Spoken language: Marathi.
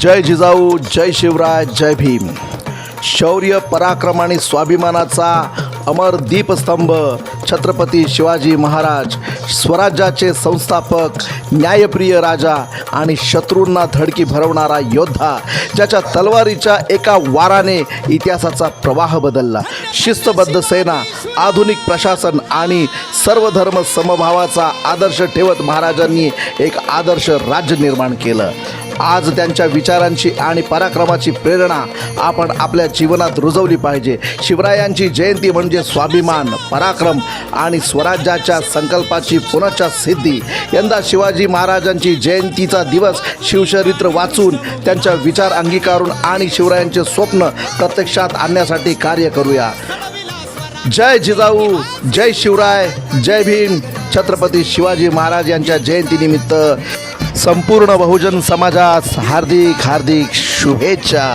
जय जिजाऊ जय शिवराय जय भीम. शौर्य पराक्रम आणि स्वाभिमानाचा अमर दीपस्तंभ छत्रपती शिवाजी महाराज स्वराज्याचे संस्थापक न्यायप्रिय राजा आणि शत्रूंना धडकी भरवणारा योद्धा ज्याच्या तलवारीच्या एका वाराने इतिहासाचा प्रवाह बदलला. शिस्तबद्ध सेना आधुनिक प्रशासन आणि सर्वधर्म समभावाचा आदर्श ठेवत महाराजांनी एक आदर्श राज्य निर्माण केलं. आज त्यांच्या विचारांची आणि पराक्रमाची प्रेरणा आपण आपल्या जीवनात रुजवली पाहिजे. शिवरायांची जयंती म्हणजे स्वाभिमान पराक्रम आणि स्वराज्याच्या संकल्पाची पुनश्च सिद्धी. यंदा शिवाजी महाराजांची जयंतीचा दिवस शिवचरित्र वाचून त्यांच्या विचार अंगीकारून आणि शिवरायांचे स्वप्न प्रत्यक्षात आणण्यासाठी कार्य करूया. जय जिजाऊ जय शिवराय जय भीम. छत्रपती शिवाजी महाराज यांच्या जयंतीनिमित्त संपूर्ण बहुजन समाजास हार्दिक हार्दिक शुभेच्छा.